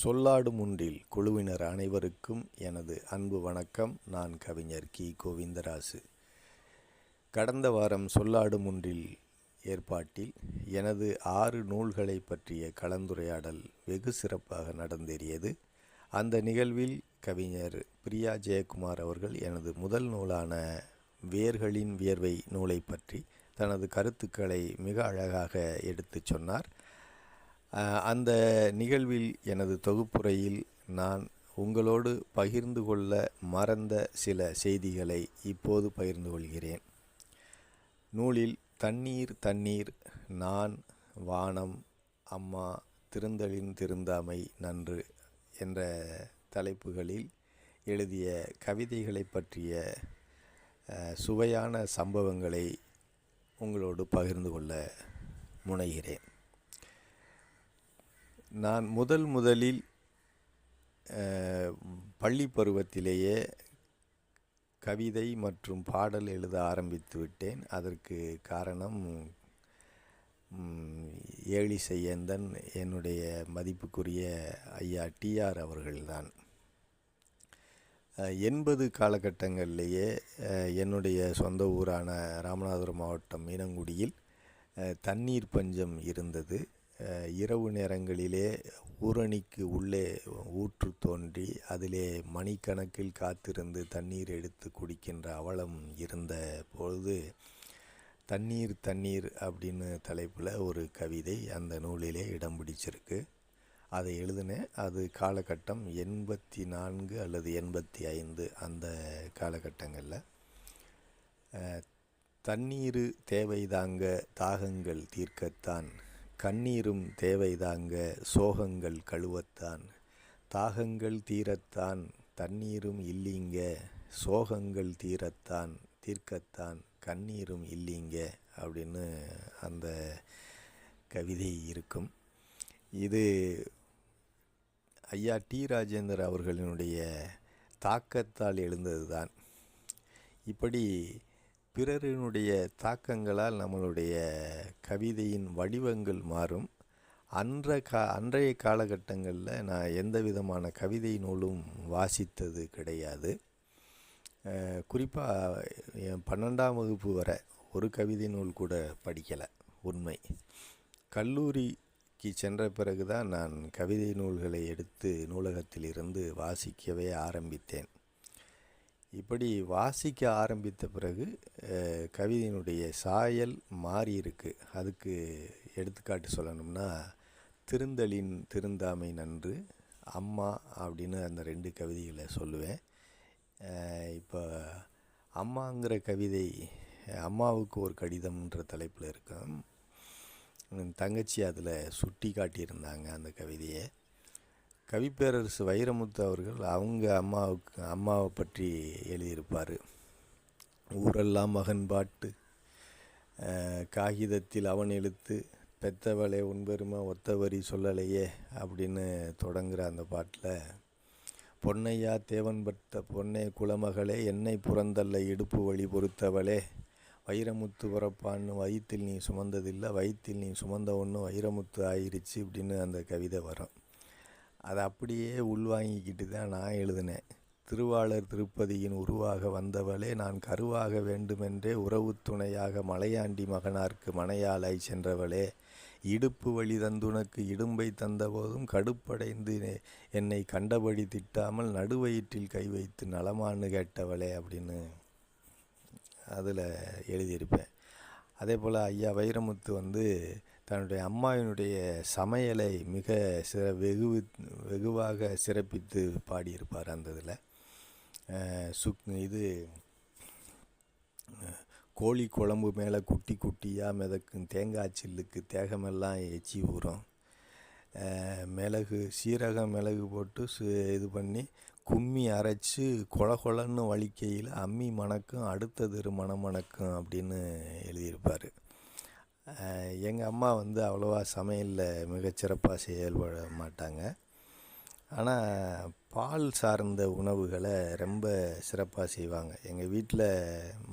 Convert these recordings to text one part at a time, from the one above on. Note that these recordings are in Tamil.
சொல்லாடும் ஒன்றில் குழுவினர் அனைவருக்கும் எனது அன்பு வணக்கம். நான் கவிஞர் கி. கோவிந்தராசு. கடந்த வாரம் சொல்லாடும் ஒன்றில் ஏற்பாட்டில் எனது ஆறு நூல்களை பற்றிய கலந்துரையாடல் வெகு சிறப்பாக நடந்தேறியது. அந்த நிகழ்வில் கவிஞர் பிரியா ஜெயக்குமார் அவர்கள் எனது முதல் நூலான வேர்களின் வியர்வை நூலை பற்றி தனது கருத்துக்களை மிக அழகாக எடுத்துச் சொன்னார். அந்த நிகழ்வில் எனது தொகுப்புரையில் நான் உங்களோடு பகிர்ந்து கொள்ள மறந்த சில செய்திகளை இப்போது பகிர்ந்து கொள்கிறேன். நூலில் தண்ணீர் தண்ணீர் நான் வானம் அம்மா திருந்தலின் திருந்தாமை நன்று என்ற தலைப்புகளில் எழுதிய கவிதைகளை பற்றிய சுவையான சம்பவங்களை உங்களோடு பகிர்ந்து கொள்ள முனைகிறேன். நான் முதல் முதலில் பள்ளி பருவத்திலேயே கவிதை மற்றும் பாடல் எழுத ஆரம்பித்து விட்டேன். அதற்கு காரணம் ம், ஏழிசை ஏந்தன் என்னுடைய மதிப்புக்குரிய ஐயா டிஆர் அவர்கள்தான். எண்பது காலகட்டங்களிலேயே என்னுடைய சொந்த ஊரான ராமநாதபுரம் மாவட்டம் மீனங்குடியில் தண்ணீர் பஞ்சம் இருந்தது. இரவு நேரங்களிலே ஊரணிக்கு உள்ளே ஊற்று தோன்றி அதிலே மணிக்கணக்கில் காத்திருந்து தண்ணீர் எடுத்து குடிக்கின்ற அவலம் இருந்த பொழுது தண்ணீர் தண்ணீர் அப்படின்னு தலைப்பில் ஒரு கவிதை அந்த நூலிலே இடம் பிடிச்சிருக்கு. அதை எழுதினேன். அது காலகட்டம் எண்பத்தி நான்கு அல்லது எண்பத்தி ஐந்து அந்த காலகட்டங்களில். தண்ணீர் தேவைதாங்க தாகங்கள் தீர்க்கத்தான் கண்ணீரும் தேவைதாங்க சோகங்கள் கழுவத்தான். தாகங்கள் தீரத்தான் தண்ணீரும் இல்லீங்க சோகங்கள் தீரத்தான் தீர்க்கத்தான் கண்ணீரும் இல்லீங்க அப்படின்னு அந்த கவிதை இருக்கும். இது ஐயா டி ராஜேந்தர் அவர்களினுடைய தாக்கத்தால் எழுந்தது தான் இப்படி பிறரினுடைய தாக்கங்களால் நம்மளுடைய கவிதையின் வடிவங்கள் மாறும். அன்ற கா அன்றைய காலகட்டங்களில் நான் எந்த விதமான கவிதை நூலும் வாசித்தது கிடையாது. குறிப்பாக என் பன்னெண்டாம் வகுப்பு வரை ஒரு கவிதை நூல் கூட படிக்கலை உண்மை. கல்லூரிக்கு சென்ற பிறகு தான் நான் கவிதை நூல்களை எடுத்து நூலகத்திலிருந்து வாசிக்கவே ஆரம்பித்தேன். இப்படி வாசிக்க ஆரம்பித்த பிறகு கவிதையினுடைய சாயல் மாறி இருக்கு. அதுக்கு எடுத்துக்காட்டு சொல்லணும்னா திருந்தலின் திருந்தாமை நன்று அம்மா அப்படின்னு அந்த ரெண்டு கவிதைகளை சொல்லுவேன். இப்போ அம்மாங்கிற கவிதை அம்மாவுக்கு ஒரு கடிதம்ன்ற தலைப்பில் இருக்கும். என் தங்கச்சி அதில் சுட்டி காட்டியிருந்தாங்க அந்த கவிதையை. கவிப்பேரரசு வைரமுத்து அவர்கள் அவங்க அம்மாவுக்கு அம்மாவை பற்றி எழுதியிருப்பார். ஊரெல்லாம் மகன் பாட்டு காகிதத்தில் அவன் எழுத்து பெத்தவளே உன்பெருமை ஒத்த வரி சொல்லலையே அப்படின்னு தொடங்குகிற அந்த பாட்டில் பொன்னையா தேவன் பட்ட பொன்னே குலமகளே என்னை புறந்தல்ல இடுப்பு வழி பொறுத்தவளே வைரமுத்து பிறப்பான்னு வயிற்றில் நீ சுமந்ததில்லை வயிற்றில் நீ சுமந்த ஒன்று வைரமுத்து ஆயிருச்சு இப்படின்னு அந்த கவிதை வரும். அதை அப்படியே உள்வாங்கிக்கிட்டு தான் நான் எழுதினேன். திருவாளர் திருப்பதியின் உருவாக வந்தவளே நான் கருவாக வேண்டுமென்றே உறவு துணையாக மலையாண்டி மகனார்க்கு மனையாளாய் சென்றவளே. இடுப்பு வழி தந்துனக்கு இடும்பை தந்தபோதும் கடுப்படைந்து என்னை கண்டபடி திட்டாமல் நடுவயிற்றில் கை வைத்து நலமான்னு கேட்டவளே அப்படின்னு அதில் எழுதியிருப்பேன். அதே போல் ஐயா வைரமுத்து வந்து தன்னுடைய அம்மாவினுடைய சமையலை மிக சிற வெகு வெகுவாக சிறப்பித்து பாடியிருப்பார் அந்த இதில். சுக் இது கோழி குழம்பு மேலே குட்டி குட்டியாக மிதக்கும் தேங்காய் சில்லுக்கு தேகமெல்லாம் எச்சி ஊறும். மிளகு சீரகம் மிளகு போட்டு சு இது பண்ணி கும்மி அரைச்சி கொல கொலன்னு வலிக்கையில் அம்மி மணக்கும் அடுத்தது மணமணக்கும் அப்படின்னு எழுதியிருப்பார். எங்கள் அம்மா வந்து அவ்வளோவா சமையலில் மிகச்சிறப்பாக செயல்பட மாட்டாங்க. ஆனால் பால் சார்ந்த உணவுகளை ரொம்ப சிறப்பாக செய்வாங்க. எங்கள் வீட்டில்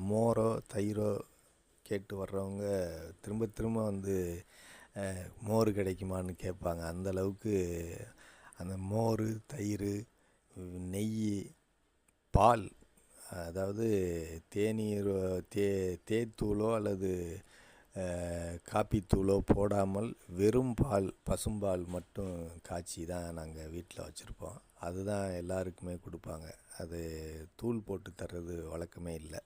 மோரோ தயிரோ கேட்டு வர்றவங்க திரும்ப திரும்ப வந்து மோர் கிடைக்குமான்னு கேட்பாங்க. அந்தளவுக்கு அந்த மோர் தயிர் நெய் பால் அதாவது தேநீர் தே தேத்தூளோ அல்லது காப்பித்தூளோ போடாமல் வெறும் பால் பசும்பால் மட்டும் காய்ச்சி தான் நாங்கள் வீட்டில் வச்சுருப்போம். அதுதான் எல்லாருக்குமே கொடுப்பாங்க. அது தூள் போட்டு தர்றது வழக்கமே இல்லை.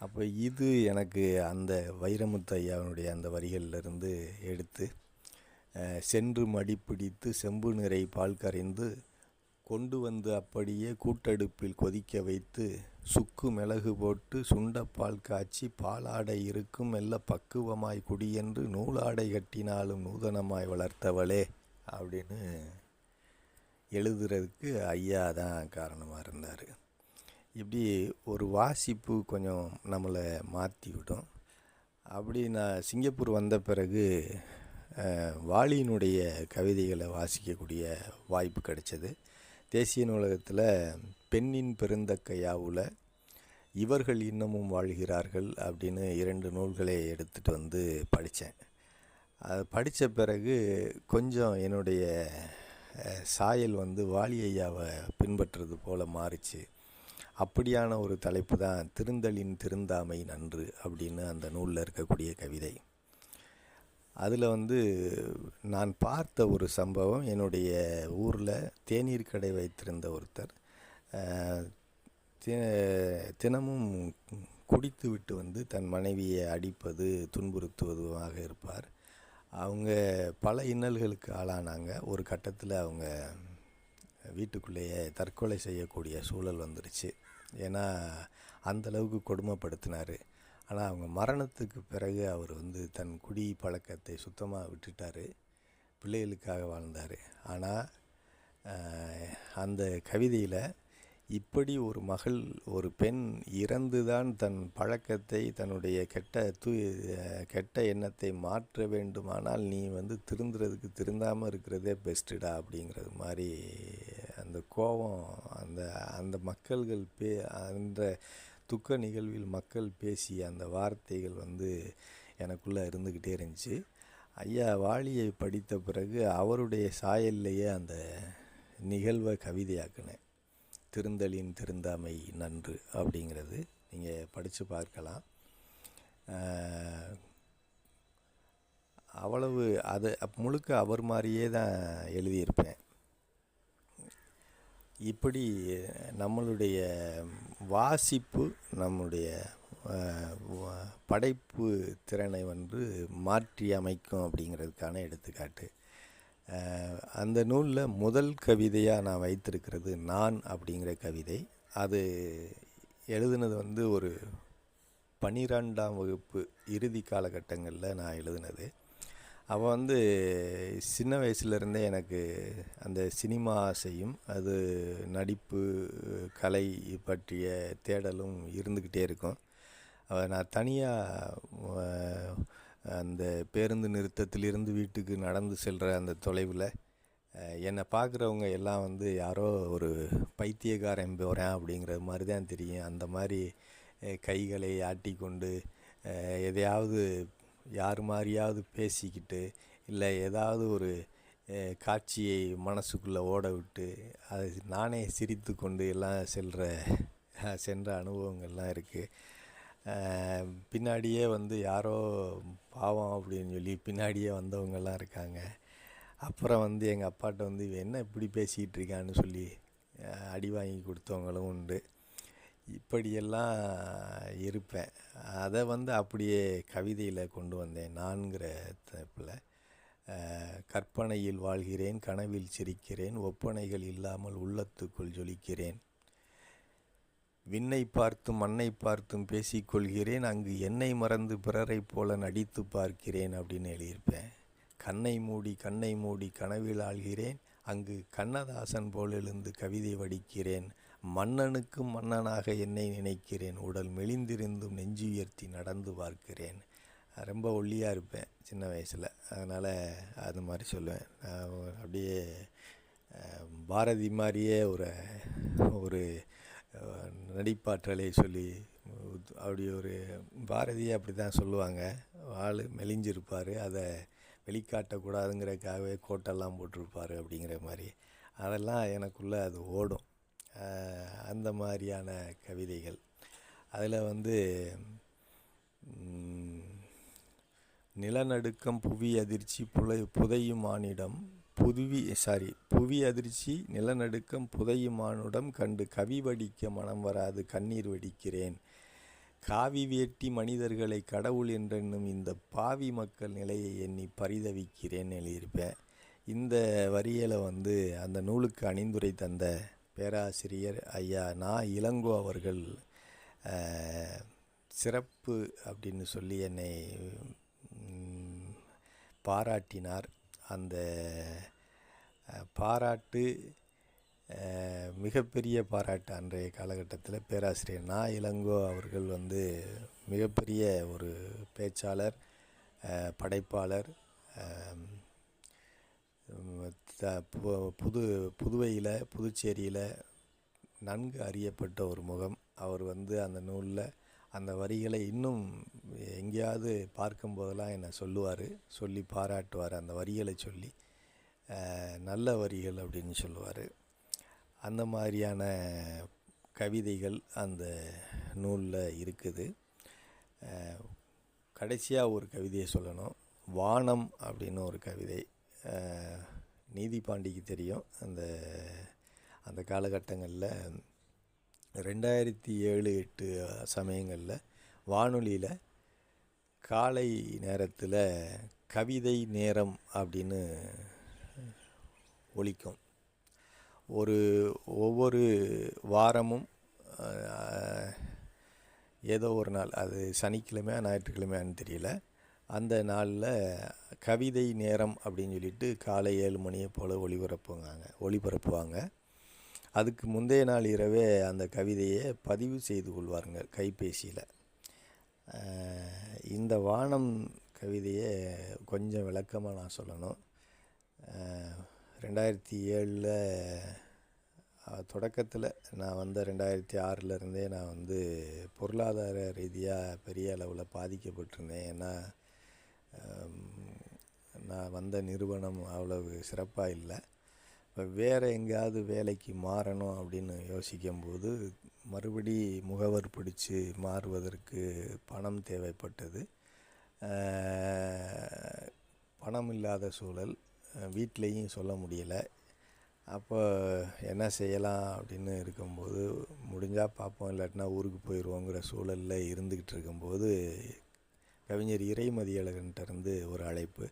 அப்போ இது எனக்கு அந்த வைரமுத்து ஐயாவினுடைய அந்த வரிகளிலிருந்து எடுத்து சென்று மடிப்பிடித்து செம்பு நிறை பால் கரைந்து கொண்டு வந்து அப்படியே கூட்டடுப்பில் கொதிக்க வைத்து சுக்கு மிளகு போட்டு சுண்டப்பால் காய்ச்சி பாலாடை இருக்கும் மெல்ல பக்குவமாய் குடியென்று நூலாடை கட்டினாலும் நூதனமாய் வளர்த்தவளே அப்படின்னு எழுதுறதுக்கு ஐயா தான் காரணமாக இருந்தார். இப்படி ஒரு வாசிப்பு கொஞ்சம் நம்மளை மாற்றி விடும். அப்படி நான் சிங்கப்பூர் வந்த பிறகு வாலியினுடைய கவிதைகளை வாசிக்கக்கூடிய வாய்ப்பு கிடைச்சது. தேசிய நூலகத்தில் பெண்ணின் பெருந்தக்கையாவில் இவர்கள் இன்னமும் வாழ்கிறார்கள் அப்படின்னு இரண்டு நூல்களை எடுத்துகிட்டு வந்து படித்தேன் அது படித்த பிறகு கொஞ்சம் என்னுடைய சாயல் வந்து வாலி ஐயாவை பின்பற்றுறது போல் மாறிச்சு. அப்படியான ஒரு தலைப்பு தான் திருந்தலின் திருந்தாமை நன்று அப்படின்னு அந்த நூலில் இருக்கக்கூடிய கவிதை. அதில் வந்து நான் பார்த்த ஒரு சம்பவம் என்னுடைய ஊரில் தேநீர் கடை வைத்திருந்த ஒருத்தர் தினமும் குடித்து விட்டு வந்து தன் மனைவியை அடிப்பது துன்புறுத்துவதுமாக இருப்பார். அவங்க பல இன்னல்களுக்கு ஆளானாங்க. ஒரு கட்டத்தில் அவங்க வீட்டுக்குள்ளேயே தற்கொலை செய்யக்கூடிய சூழல் வந்துருச்சு. ஏன்னா அந்தளவுக்கு கொடுமைப்படுத்தினார். ஆனால் அவங்க மரணத்துக்கு பிறகு அவர் வந்து தன் குடி பழக்கத்தை சுத்தமாக விட்டுட்டார். பிள்ளைகளுக்காக வாழ்ந்தார். ஆனால் அந்த கவிதையில் இப்படி ஒரு மகள் ஒரு பெண் இறந்துதான் தன் பழக்கத்தை தன்னுடைய கெட்ட தூ கெட்ட எண்ணத்தை மாற்ற வேண்டுமானால் நீ வந்து திருந்துறதுக்கு திருந்தாமல் இருக்கிறதே பெஸ்ட்டுடா அப்படிங்கிறது மாதிரி அந்த கோபம் அந்த அந்த மக்கள்கள் பே அந்த துக்க நிகழ்வில் மக்கள் பேசிய அந்த வார்த்தைகள் வந்து எனக்குள்ளே இருந்துக்கிட்டே இருந்துச்சு. ஐயா வாலியை படித்த பிறகு அவருடைய சாயல்லையே அந்த நிகழ்வை கவிதையாக்கினேன். திருந்தலின் திருந்தாமை நன்று அப்படிங்கிறது. நீங்கள் படித்து பார்க்கலாம். அவ்வளவு அது முழுக்க அவர் மாதிரியே தான் எழுதியிருப்பேன். இப்படி நம்மளுடைய வாசிப்பு நம்முடைய படைப்பு திறனை வந்து மாற்றி அமைக்கும் அப்படிங்கிறதுக்கான எடுத்துக்காட்டு. அந்த நூலில் முதல் கவிதையாக நான் வைத்திருக்கிறது நான் அப்படிங்கிற கவிதை. அது எழுதுனது வந்து ஒரு பன்னிரெண்டாம் வகுப்பு இறுதி காலகட்டங்களில் நான் எழுதுனது. அவள் வந்து சின்ன வயசுலேருந்தே எனக்கு அந்த சினிமா ஆசையும் அது நடிப்பு கலை பற்றிய தேடலும் இருந்துக்கிட்டே இருக்கும். நான் தனியாக அந்த பேருந்து நிறுத்தத்திலிருந்து வீட்டுக்கு நடந்து செல்கிற அந்த தொலைவில் என்னை பார்க்குறவங்க எல்லாம் வந்து யாரோ ஒரு பைத்தியக்காரன் போகிறேன் அப்படிங்கிற மாதிரி தான் தெரியும். அந்த மாதிரி கைகளை ஆட்டி கொண்டு எதையாவது யார் மாதிரியாவது பேசிக்கிட்டு இல்லை ஏதாவது ஒரு காட்சியை மனசுக்குள்ளே ஓட விட்டு அதை நானே சிரித்து கொண்டு எல்லாம் செல்கிற சென்ற அனுபவங்கள்லாம் இருக்குது பின்னாடியே வந்து யாரோ பாவம் அப்படின்னு சொல்லி பின்னாடியே வந்தவங்கெல்லாம் இருக்காங்க. அப்புறம் வந்து எங்கள் அப்பாட்ட வந்து என்ன இப்படி பேசிக்கிட்டு இருக்கான்னு சொல்லி அடி வாங்கி கொடுத்தவங்களும் உண்டு. இப்படியெல்லாம் இருப்பேன். அதை வந்து அப்படியே கவிதையில் கொண்டு வந்தேன். நான்கிற தலைப்பில் கற்பனையில் வாழ்கிறேன் கனவில் சிரிக்கிறேன் ஒப்பனைகள் இல்லாமல் உள்ளத்துக்குள் ஜொலிக்கிறேன். விண்ணை பார்த்தும் மண்ணை பார்த்தும் பேசிக்கொள்கிறேன் அங்கு என்னை மறந்து பிறரைப் போல நடித்து பார்க்கிறேன் அப்படின்னு எழுதியிருப்பேன். கண்ணை மூடி கண்ணை மூடி கனவில் ஆழ்கிறேன் அங்கு கண்ணதாசன் போல் எழுந்து கவிதை வடிக்கிறேன். மன்னனுக்கும் மன்னனாக என்னை நினைக்கிறேன். உடல் மெலிந்திருந்தும் நெஞ்சு உயர்த்தி நடந்து பார்க்கிறேன். ரொம்ப ஒல்லியாக இருப்பேன் சின்ன வயசில். அதனால் அது மாதிரி சொல்லுவேன். அப்படியே பாரதி மாதிரியே ஒரு ஒரு நடிப்பாற்றலை சொல்லி அப்படி ஒரு பாரதியை அப்படி தான் சொல்லுவாங்க. ஆள் மெலிஞ்சிருப்பார். அதை வெளிக்காட்டக்கூடாதுங்கிறதுக்காகவே கோட்டெல்லாம் போட்டிருப்பார் அப்படிங்கிற மாதிரி. அதெல்லாம் எனக்குள்ளே அது ஓடும். அந்த மாதிரியான கவிதைகள். அதில் வந்து நிலநடுக்கம் புவி அதிர்ச்சி புலை புதையும் மானிடம் புதுவி சாரி புவி அதிர்ச்சி நிலநடுக்கம் புதையும் மானுடம் கண்டு கவி வடிக்க மனம் வராது கண்ணீர் வடிக்கிறேன். காவி வேட்டி மனிதர்களை கடவுள் என்றென்னும் இந்த பாவி மக்கள் நிலையை எண்ணி பரிதவிக்கிறேன் எழுதியிருப்பேன் இந்த வரியில் வந்து அந்த நூலுக்கு அணிந்துரை தந்த பேராசிரியர் ஐயா நா. இளங்கோ அவர்கள் சிறப்பு அப்படின்னு சொல்லி என்னை பாராட்டினார். அந்த பாராட்டு மிகப்பெரிய பாராட்டு அன்றைய காலகட்டத்தில் பேராசிரியர் நா. இளங்கோ அவர்கள் வந்து மிகப்பெரிய ஒரு பேச்சாளர் படைப்பாளர் த- பு- புது புதுவையில் புதுச்சேரியில் நன்கு அறியப்பட்ட ஒரு முகம். அவர் வந்து அந்த நூலில் அந்த வரிகளை இன்னும் எங்கேயாவது பார்க்கும்போதெல்லாம் என்னை சொல்லுவார். சொல்லி பாராட்டுவார் அந்த வரிகளை சொல்லி. நல்ல வரிகள் அப்படின்னு சொல்லுவார். அந்த மாதிரியான கவிதைகள் அந்த நூலில் இருக்குது. கடைசியாக ஒரு கவிதையை சொல்லணும். வானம் அப்படின்னு ஒரு கவிதை. நீதி பாண்டிக்கு தெரியும். அந்த அந்த காலகட்டங்களில் ரெண்டாயிரத்தி ஏழு எட்டு சமயங்களில் வானொலியில் காலை நேரத்தில் கவிதை நேரம் அப்படின்னு ஒழிக்கும் ஒரு ஒவ்வொரு வாரமும் ஏதோ ஒரு நாள் அது சனிக்கிழமையா ஞாயிற்றுக்கிழமையான்னு தெரியல. அந்த நாளில் கவிதை நேரம் அப்படின்னு சொல்லிட்டு காலை ஏழு மணியை போல் ஒளிபரப்புவாங்க ஒளிபரப்புவாங்க. அதுக்கு முந்தைய நாள் இரவே அந்த கவிதையை பதிவு செய்து கொள்வாருங்க கைபேசியில். இந்த வானம் கவிதையை கொஞ்சம் விளக்கமாக நான் சொல்லணும். ரெண்டாயிரத்தி ஏழில் தொடக்கத்தில் நான் வந்த ரெண்டாயிரத்தி ஆறிலருந்தே நான் வந்து பொருளாதார ரீதியாக பெரிய அளவில் பாதிக்கப்பட்டிருந்தேன். ஏன்னா நான் வந்த நிறுவனம் அவ்வளவு சிறப்பாக இல்லை. இப்போ வேறு எங்கேயாவது வேலைக்கு மாறணும் அப்படின்னு யோசிக்கும்போது மறுபடி முகவர் பிடிச்சு மாறுவதற்கு பணம் தேவைப்பட்டது. பணம் இல்லாத சூழல் வீட்லேயும் சொல்ல முடியலை. அப்போ என்ன செய்யலாம் அப்படின்னு இருக்கும்போது முடிஞ்சால் பார்ப்போம் இல்லாட்டினா ஊருக்கு போயிடுவோங்கிற சூழலில் இருந்துக்கிட்டு இருக்கும்போது கவிஞர் இறைமதியழகன்ட்ட இருந்து ஒரு அழைப்பு.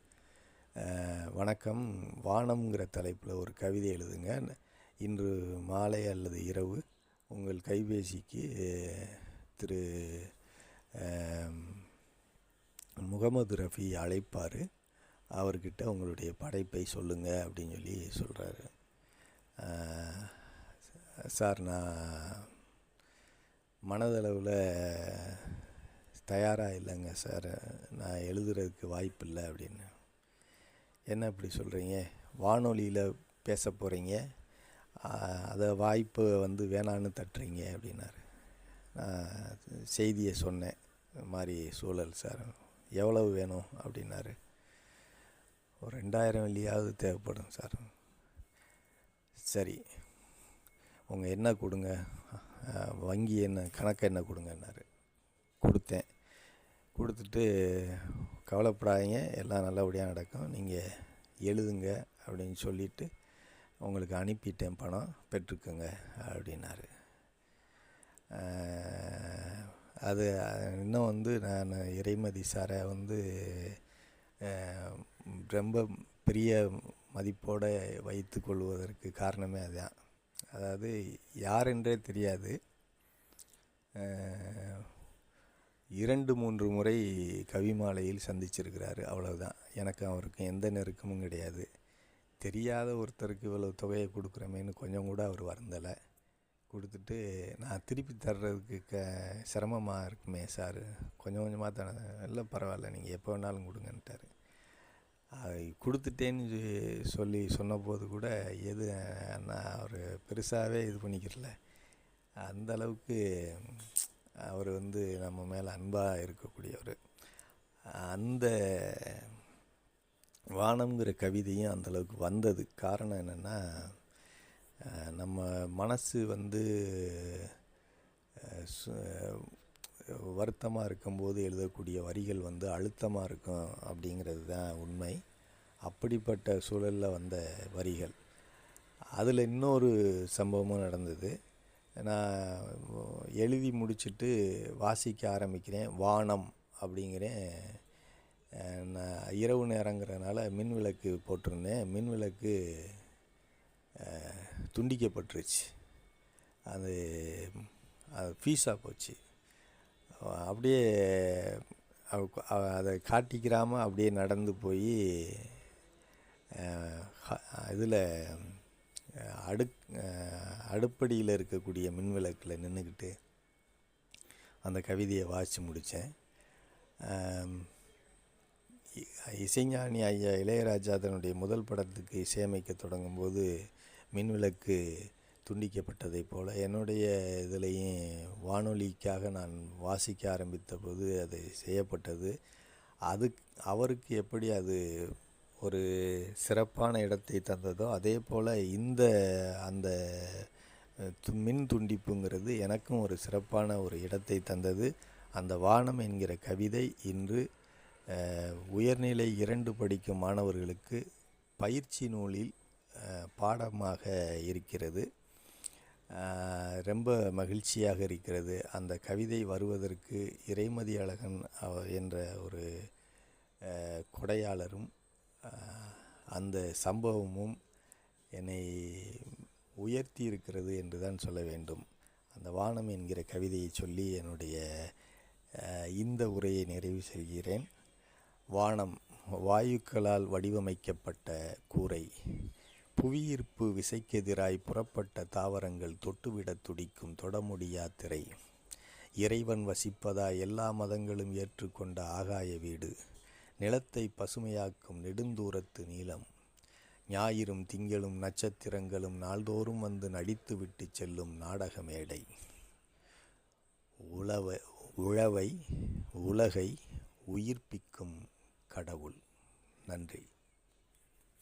வணக்கம். வானம்ங்கிற தலைப்பில் ஒரு கவிதை எழுதுங்க. இன்று மாலை அல்லது இரவு உங்கள் கைபேசிக்கு திரு முகமது ரஃபி அழைப்பார். அவர்கிட்ட உங்களுடைய படைப்பை சொல்லுங்கள் அப்படின்னு சொல்லி சொல்கிறாரு சார் நான் மனதளவில் தயாராக இல்லைங்க சார். நான் எழுதுறதுக்கு வாய்ப்பு இல்லை அப்படின்னு. என்ன இப்படி சொல்கிறீங்க வானொலியில் பேச போகிறீங்க அதை வாய்ப்பு வந்து வேணான்னு தட்டுறீங்க அப்படின்னாரு. நான் செய்தியை சொன்னேன். இந்த மாதிரி சூழல் சார். எவ்வளவு வேணும் அப்படின்னாரு. ஒரு ரெண்டாயிரம் வெள்ளியாவது தேவைப்படும் சார். சரி. உங்கள் என்ன கொடுங்க. வங்கி என்ன கணக்கு என்ன கொடுங்கன்னாரு. கொடுத்தேன். கொடுத்துட்டு கவலைப்படாதீங்க. எல்லாம் நல்லபடியாக நடக்கும். நீங்கள் எழுதுங்க அப்படின்னு சொல்லிவிட்டு உங்களுக்கு அனுப்பிட்டேன் பணம். பெற்றுக்கோங்க அப்படின்னாரு. அது இன்னும் வந்து நான் இறைமதி சாரை வந்து ரொம்ப பெரிய மதிப்போடு வைத்து கொள்வதற்கு காரணமே அதுதான் அதாவது யாரென்றே தெரியாது. இரண்டு மூன்று முறை கவிமாலையில் சந்திச்சிருக்கிறாரு. அவ்வளவுதான். எனக்கும் அவருக்கும் எந்த நெருக்கமும் கிடையாது. தெரியாத ஒருத்தருக்கு இவ்வளவு தொகையை கொடுக்குறமேன்னு கொஞ்சம் கூட அவர் வருந்தலை. கொடுத்துட்டு நான் திருப்பி தர்றதுக்கு க சிரமமாக இருக்குமே சார். கொஞ்சம் கொஞ்சமாக தானே. இல்லை பரவாயில்ல. நீங்கள் எப்போ வேணாலும் கொடுங்கன்ட்டார். அது கொடுத்துட்டேன்னு சொல்லி சொன்னபோது கூட எது நான் அவர் பெருசாகவே இது பண்ணிக்கிறல. அந்த அளவுக்கு அவர் வந்து நம்ம மேலே அன்பாக இருக்கக்கூடியவர். அந்த வானம்ங்கிற கவிதையும் அந்தளவுக்கு வந்தது. காரணம் என்னென்னா நம்ம மனசு வந்து வருத்தமாக இருக்கும்போது எழுதக்கூடிய வரிகள் வந்து அழுத்தமாக இருக்கும் அப்படிங்கிறது தான் உண்மை. அப்படிப்பட்ட சூழலில் வந்த வரிகள். அதில் இன்னொரு சம்பவமும் நடந்தது. நான் எழுதி முடிச்சுட்டு வாசிக்க ஆரம்பிக்கிறேன். வானம் அப்படிங்கிறேன். நான் இரவு நேரங்கிறனால மின் விளக்கு போட்டிருந்தேன். மின் விளக்கு துண்டிக்கப்பட்டுருச்சு. அது அது ஃபீஸாக போச்சு. அப்படியே அதை காட்டிக்கிறாமல் அப்படியே நடந்து போய் இதில் அடுக் அடுப்படியில் இருக்கக்கூடிய மின்விளக்கில் நின்றுக்கிட்டு அந்த கவிதையை வாசித்து முடித்தேன் இசைஞானி ஐயா இளையராஜா தன்னுடைய முதல் படத்துக்கு இசையமைக்க தொடங்கும்போது மின்விளக்கு துண்டிக்கப்பட்டதைப் போல் என்னுடைய இதுலேயும் வானொலிக்காக நான் வாசிக்க ஆரம்பித்த போது அது செய்யப்பட்டது. அது அவருக்கு எப்படி அது ஒரு சிறப்பான இடத்தை தந்ததோ அதே போல் இந்த அந்த மின் துண்டிப்புங்கிறது எனக்கும் ஒரு சிறப்பான ஒரு இடத்தை தந்தது. அந்த வானம் என்கிற கவிதை இன்று உயர்நிலை இரண்டு படிக்கும் மாணவர்களுக்கு பயிற்சி நூலில் பாடமாக இருக்கிறது. ரொம்ப மகிழ்ச்சியாக இருக்கிறது. அந்த கவிதை வருவதற்கு இறைமதி அழகன் என்ற ஒரு கொடையாளரும் அந்த சம்பவமும் என்னை உயர்த்தி இருக்கிறது என்று தான் சொல்ல வேண்டும். அந்த வானம் என்கிற கவிதையை சொல்லி என்னுடைய இந்த உரையை நிறைவு செய்கிறேன். வானம் வாயுக்களால் வடிவமைக்கப்பட்ட கூரை புவியீர்ப்பு விசைக்கெதிராய் புறப்பட்ட தாவரங்கள் தொட்டுவிடத் துடிக்கும் தொடமுடியா திரை இறைவன் வசிப்பதா எல்லா மதங்களும் ஏற்றுக்கொண்ட ஆகாய வீடு நிலத்தை பசுமையாக்கும் நெடுந்தூரத்து நீளம். ஞாயிறும் திங்களும் நட்சத்திரங்களும் நாள்தோறும் வந்து நடித்துவிட்டு செல்லும் நாடக மேடை. உழவ உழவை உலகை உயிர்ப்பிக்கும் கடவுள். நன்றி.